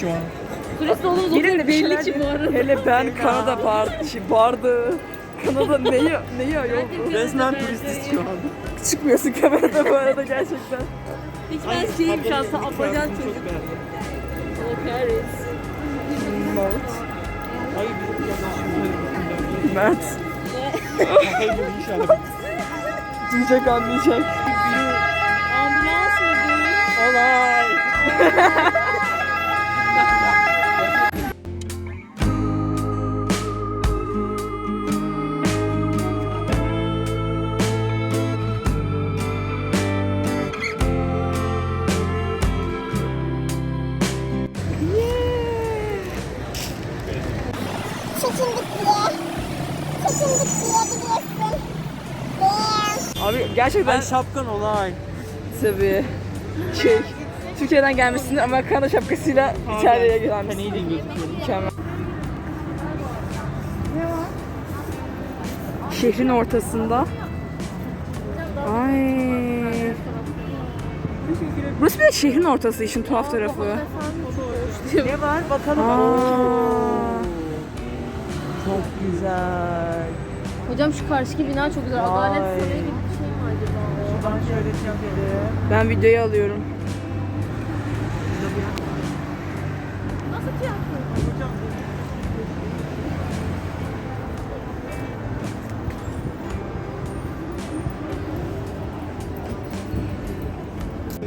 şu an. Turist olduğumuz o de bir belli şeyler ki bu arada. Hele ben Kanada bar, şey, bardı. Kanada neyi, neyi ayol bu? Resmen turistiz şu an. Çıkmıyorsun kamerada bu arada gerçekten. Hiç ben şeyim şu an afacan çocuk. Allah kahretsin. Mert. Hayır bizim yanlış. Mert. Hayır inşallah. Duyacak anlayacak. Ambulans mı bu? Olay. gerçekten Ben şapkan olay. tabii şey Türkiye'den gelmişsin ama Kanada şapkasıyla İtalya'ya gelmişsin. Canadian gözüküyor. Mükemmel. Şehrin ortasında. Ay. Burası bir de şehrin ortası işin tuhaf tarafı. Ne var bakalım. Aa. Çok güzel. Hocam şu karşıki bina çok güzel. Adalet. Sarayı gibi Ben videoyu alıyorum. Nasıl tiyatro?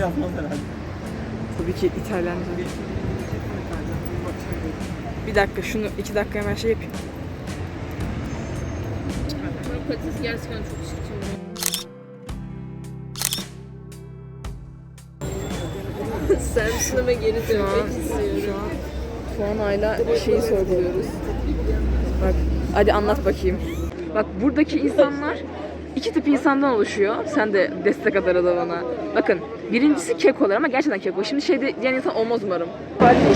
Yapmaz herhalde. Tabii ki İtalyanca. Bir dakika şunu iki dakika hemen şey yapayım. Patates gerçekten çok çirkin. Servisinime geri dönmek istiyorum. Şu an hala şeyi sorguluyoruz. Bak hadi anlat bakayım. Bak buradaki insanlar iki tip insandan oluşuyor. Sen de destek arada bana. Bakın birincisi kekolar ama gerçekten keko. Şimdi şeyde diyen insan olmaz umarım.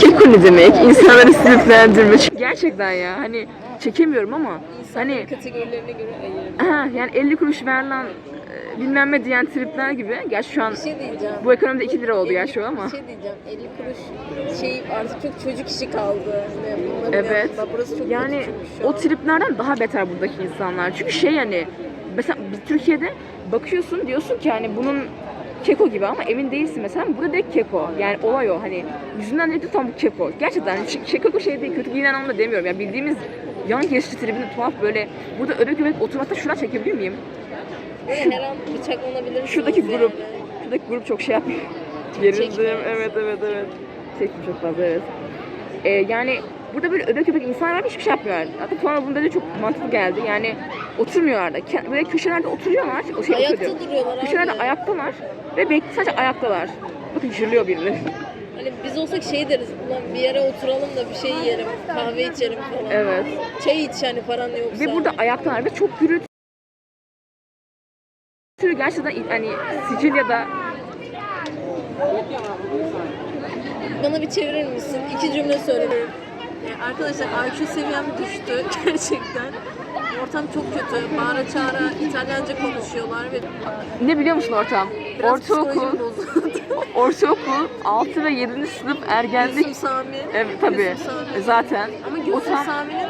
Keko ne demek? İnsanları sinirlendirme. Gerçekten ya hani çekemiyorum ama hani Kategorilerine göre ayırırım. aha, yani 50 kuruş ver lan e, bilmem ne diyen tripler gibi. Gerçi şu an Bir şey diyeceğim. bu ekonomide 2 lira oldu gerçi o ama. Bir şey diyeceğim. 50 kuruş şey artık çok çocuk işi kaldı. Hani bunları Evet. yaptılar. Burası çok Yani kötü çünkü şu o an. triplerden daha beter buradaki insanlar. Çünkü şey yani mesela biz Türkiye'de bakıyorsun diyorsun ki hani bunun keko gibi ama emin değilsin mesela burada direkt keko. Yani olay o hani yüzünden direkt tam bu keko. Gerçekten hani keko şey değil kötü giyinen anlamda demiyorum. Yani bildiğimiz yan geçici tribinde tuhaf böyle burada öbek öbek oturmakta şuna çekebilir miyim? Böyle her an bıçaklanabilirsiniz Şuradaki yani. grup. Şuradaki grup çok şey yapıyor. Gerildim. Evet evet evet. Çektim çok fazla evet. Ee, yani burada böyle öbek öbek insan var hiçbir şey yapmıyorlar. Hatta sonra bunda da çok mantıklı geldi. Yani oturmuyorlar da. Ke- Böyle köşelerde oturuyorlar. O şey Ayakta oturuyor. duruyorlar Köşelerde abi. ayaktalar ve bekle sadece ayaktalar. Bakın jırlıyor birileri. Hani biz olsak şey deriz. Ulan bir yere oturalım da bir şey yiyelim. Kahve içelim falan. Evet. Çay iç yani paran yoksa. Ve burada ayaktalar ve çok gürültü. Gerçekten hani Sicilya'da Bana bir çevirir misin? İki cümle söyle. Ee, arkadaşlar IQ seviyem düştü gerçekten. Ortam çok kötü. Bağıra çağıra İtalyanca konuşuyorlar ve ne biliyor musun ortam? biraz Ortaokul, bozuldu. ortaokul 6 ve 7. sınıf ergenlik Gülsüm Sami. Evet tabii. Sami. Zaten. Ama O Gülsüm tam- Sami'nin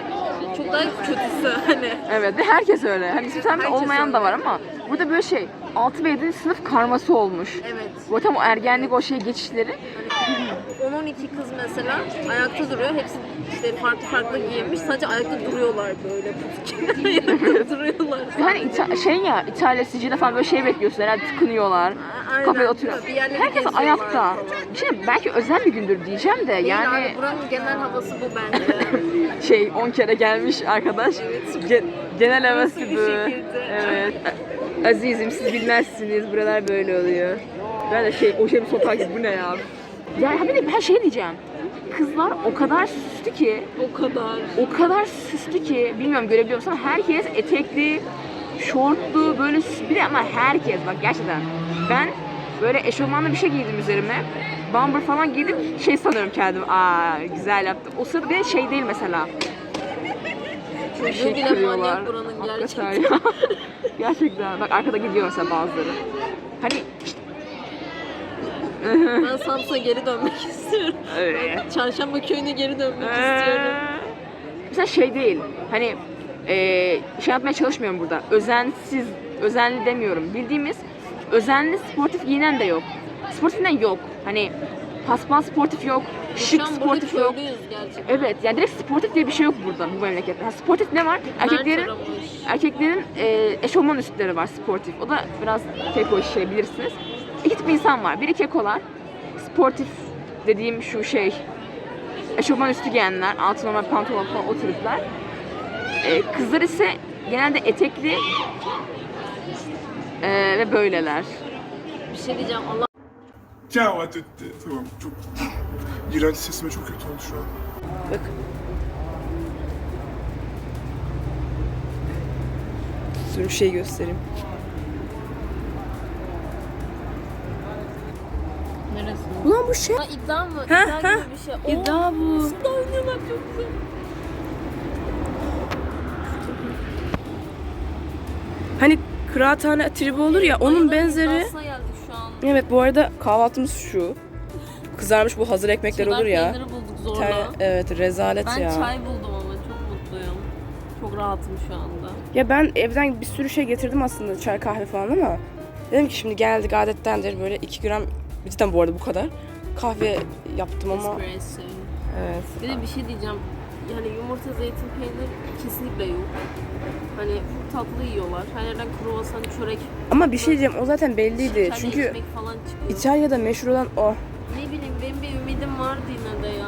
çok daha kötüsü hani. Evet ve herkes öyle. Hani sistemde Herkes olmayan da öyle. var ama burada böyle şey 6 ve 7. sınıf karması olmuş. Evet. Bu tam o ergenlik o şey geçişleri. 10-12 kız mesela ayakta duruyor. Hepsi işte farklı farklı giyinmiş. Sadece ayakta duruyorlar böyle. ayakta duruyorlar. İta- şey ya İtalya, Sicilya falan böyle şey bekliyorsun herhalde tıkınıyorlar. Aynen. Kafaya oturuyor. Bir Herkes geziyorlar ayakta. falan. Şimdi belki özel bir gündür diyeceğim de Yani yani buranın genel havası bu bence. şey 10 kere gelmiş arkadaş. Ge- genel havası bir bu. şekilde. Evet. Azizim siz bilmezsiniz buralar böyle oluyor. Ben de şey o şey bir sokak gibi bu ne ya? Ya bir de ben şey diyeceğim. Kızlar o kadar süslü ki, o kadar. o kadar süslü ki bilmiyorum görebiliyor musun ama herkes etekli, şortlu böyle süslü bir de ama herkes bak gerçekten ben böyle eşofmanlı bir şey giydim üzerime. Bomber falan giydim şey sanıyorum kendim. Aa güzel yaptım. O sırada bir de şey değil mesela. Bir şey bile kırıyorlar. manyak buranın Hakikaten gerçekten. ya. gerçekten. Bak arkada gidiyor mesela bazıları. Hani ben Samsun'a geri dönmek istiyorum. Ben Çarşamba köyüne geri dönmek istiyorum. Mesela şey değil. Hani eee şey yapmaya çalışmıyorum burada. Özensiz, özenli demiyorum. Bildiğimiz özenli sportif giyinen de yok. Sportif giyinen yok. Hani paspas sportif yok. Şık Şu an sportif yok. gerçekten. Evet yani direkt sportif diye bir şey yok burada bu memlekette. Ha, sportif ne var? Erkeklerin Mert aramış. erkeklerin e, eşofman üstleri var sportif. O da biraz keko şey bilirsiniz. İki tip insan var. Biri kekolar. Sportif dediğim şu şey eşofman üstü giyenler, altı normal pantolon falan o tipler. E, kızlar ise genelde etekli e, ve böyleler. Bir şey diyeceğim Allah Ciao a tutti. Tamam çok iğrenç sesime çok kötü oldu şu an. Bak. Dur bir şey göstereyim. neresi? Ulan bu şey. Ha iddia mı? Ha, iddia ha. gibi bir şey. İddia bu. Aslında oynuyorlar çok güzel. Hani kıraathane tribi olur ya onun benzeri. geldik şu an. Evet bu arada kahvaltımız şu. Kızarmış bu hazır ekmekler olur ya. peyniri bulduk zorla. tane- evet rezalet ben ya. çay buldum ama çok mutluyum. Çok rahatım şu anda. Ya ben evden bir sürü şey getirdim aslında çay kahve falan ama dedim ki şimdi geldik adettendir böyle 2 gram cidden bu arada bu kadar kahve yaptım ama Espresso. evet. Bir de bir şey diyeceğim. Yani yumurta, zeytin, peynir kesinlikle yok. Hani tatlı yiyorlar. Her yerden kruvasan, çörek, Ama bir şey diyeceğim o zaten belliydi şekerli çünkü ekmek falan çıkıyor. İtalya'da meşhur olan o Ne bileyim benim bir ümidim vardı yine de ya.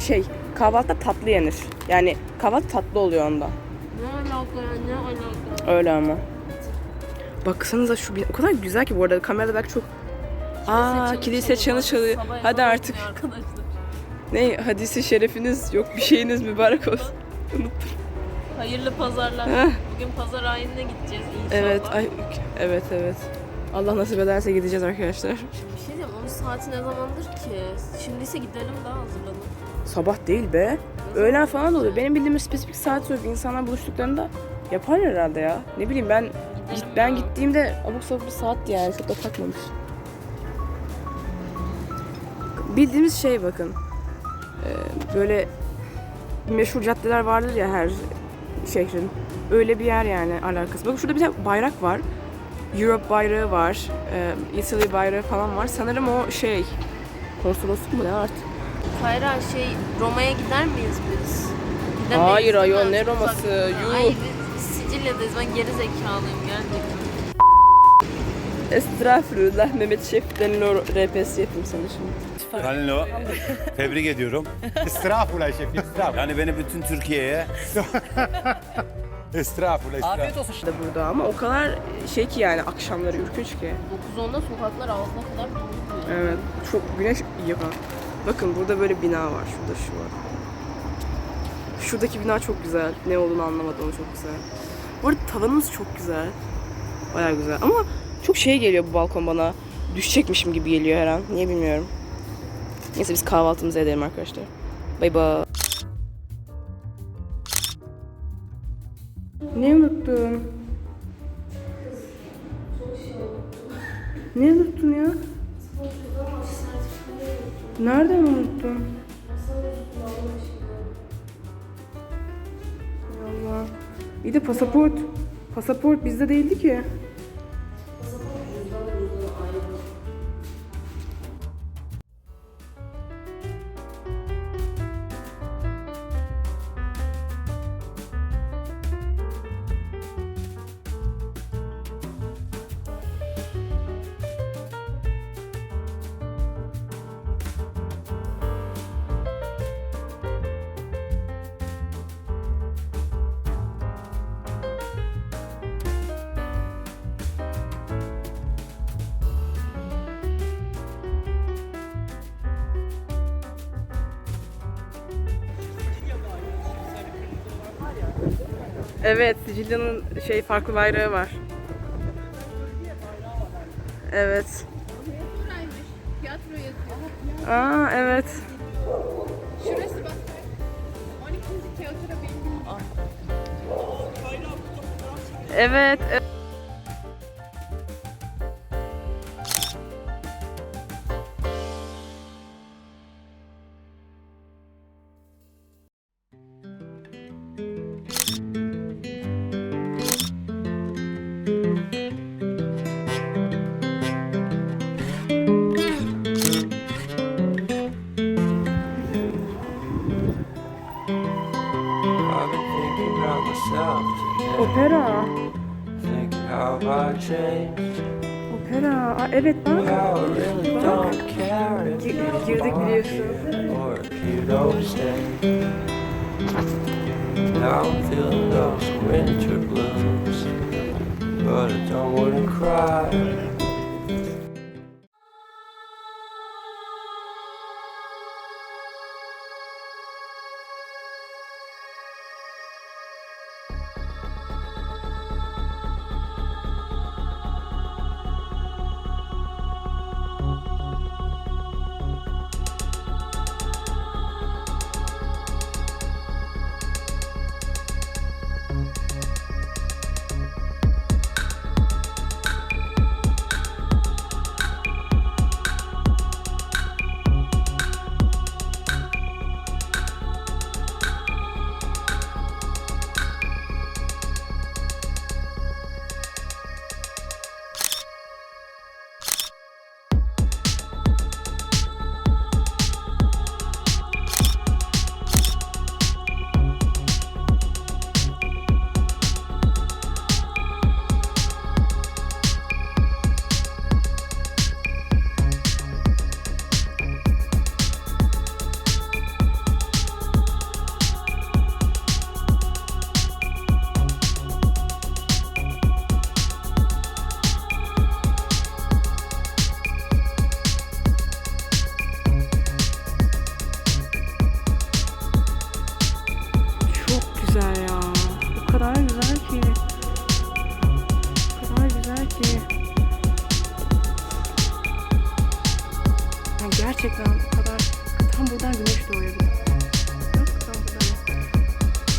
şey kahvaltıda tatlı yenir. Yani kahvaltı tatlı oluyor onda. Ne alaka ya ne alaka. Öyle ama. Baksanıza şu bir- o kadar güzel ki bu arada kamerada belki çok Aa kilise çanı çalıyor. Sabah Hadi artık. okunuyor Arkadaşlar. Ne hadisi şerefiniz yok bir şeyiniz mübarek olsun. Hayırlı pazarlar. Heh. Bugün pazar ayinine gideceğiz inşallah. Evet ay evet evet. Allah nasip ederse gideceğiz arkadaşlar. Bir şey diyeyim onun saati ne zamandır ki? Şimdiyse gidelim daha hazırlanın. Sabah değil be. Öğlen falan da oluyor. Benim bildiğim bir spesifik saat yok. İnsanlar buluştuklarında yapar herhalde ya. Ne bileyim ben git, ben ya. gittiğimde abuk sabuk bir saatti yani. Çok da takmamış. Bildiğimiz şey bakın. Ee, böyle meşhur caddeler vardır ya her şehrin. Öyle bir yer yani alakası. Bakın şurada bir tane bayrak var. Europe bayrağı var. Ee, Italy bayrağı falan var. Sanırım o şey konsolosluk mu ne artık? Kayra şey Roma'ya gider miyiz biz? Gidemeyiz Hayır, ayol, ne Roma'sı? Yuh. Ay biz Sicilya'dayız ben geri zekalıyım gerçekten. Estağfurullah Mehmet Şef Danilo RPS yapayım sana şimdi. Danilo, tebrik ediyorum. Estağfurullah şef, estağfurullah. Yani beni bütün Türkiye'ye Estağfurullah, estağfurullah. Da burada ama o kadar şey ki yani akşamları ürkünç ki. 9-10'da sokaklar ağzına kadar dolu. Evet çok güneş iyi bak. Bakın burada böyle bina var. Şurada şu var. Şuradaki bina çok güzel. Ne olduğunu anlamadım ama çok güzel. Bu arada tavanımız çok güzel. Baya güzel ama çok şey geliyor bu balkon bana. Düşecekmişim gibi geliyor her an. Niye bilmiyorum. Neyse biz kahvaltımızı edelim arkadaşlar. Bay bay. Ne unuttun? Ne unuttun ya? Nereden unuttun? Allah. İyi de pasaport. Pasaport bizde değildi ki. Evet, Sicilya'nın şey farklı bayrağı var. Evet. Aa evet. Evet. e- how I changed. Opera. Aa, evet bak. How I really don't care if Gi- girdik biliyorsun. or if you don't stay. Now I'm feeling those winter blues, but I don't wanna cry. Gerçekten o kadar tam buradan güneş doğuyor.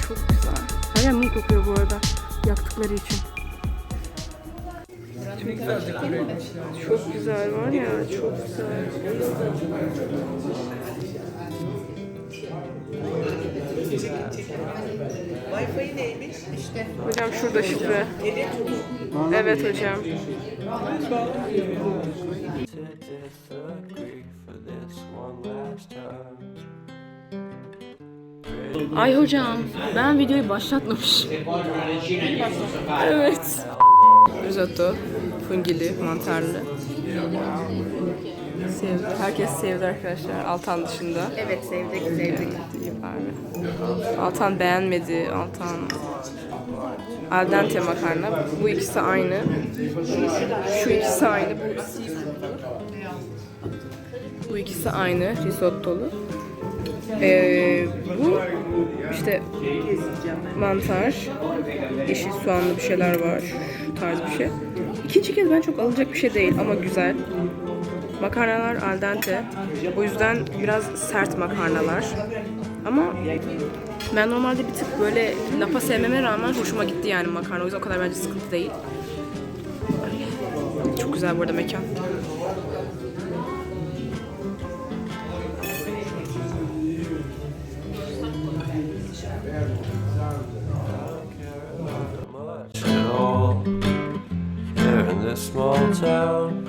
Çok güzel. Yer mum kokuyor bu arada. Yaktıkları için. Çok güzel var ya, çok güzel. Hocam şurada şifre. Evet hocam. Ay hocam ben videoyu başlatmamışım. evet. Risotto, fungili, mantarlı. Sevdi. Herkes sevdi arkadaşlar. Altan dışında. Evet sevdik sevdik. İyi bari. Altan beğenmedi. Altan al dente makarna. Bu ikisi aynı. Şu ikisi aynı. Bu bu ikisi aynı risottolu. Ee, bu işte mantar, yeşil soğanlı bir şeyler var. Şu tarz bir şey. İkinci kez ben çok alınacak bir şey değil ama güzel. Makarnalar al dente. O yüzden biraz sert makarnalar. Ama ben normalde bir tık böyle lapa sevmeme rağmen hoşuma gitti yani makarna. O yüzden o kadar bence sıkıntı değil. Çok güzel bu arada mekan. small town,